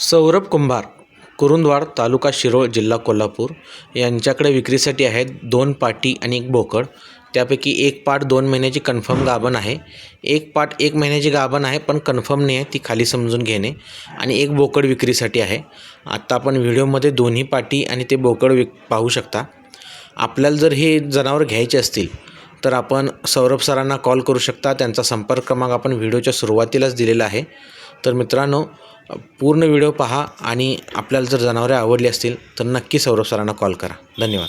सौरभ कुंभार कुरुंदवाड तालुका शिरोळ जिल्हा कोल्हापूर यांच्याकडे विक्रीसाठी आहेत दोन पाटी आणि एक बोकड. त्यापैकी एक पाट दोन महिन्याची कन्फर्म गाभण आहे. एक पाट एक महिन्याची गाभण आहे पण कन्फर्म नाही आहे ती खाली समजून घेणे. आणि एक बोकड विक्रीसाठी आहे. आत्ता आपण व्हिडिओमध्ये दोन्ही पाटी आणि ते बोकड विक पाहू शकता. आपल्याला जर हे जनावर घ्यायचे असतील तर आपण सौरभ सरांना कॉल करू शकता. त्यांचा संपर्क क्रमांक आपण व्हिडिओच्या सुरुवातीलाच दिलेला आहे. तर मित्रांनो पूर्ण व्हिडिओ पहा आणि आपल्याला जर जनावरे आवडली असतील तर नक्की सौरभ सरांना कॉल करा. धन्यवाद.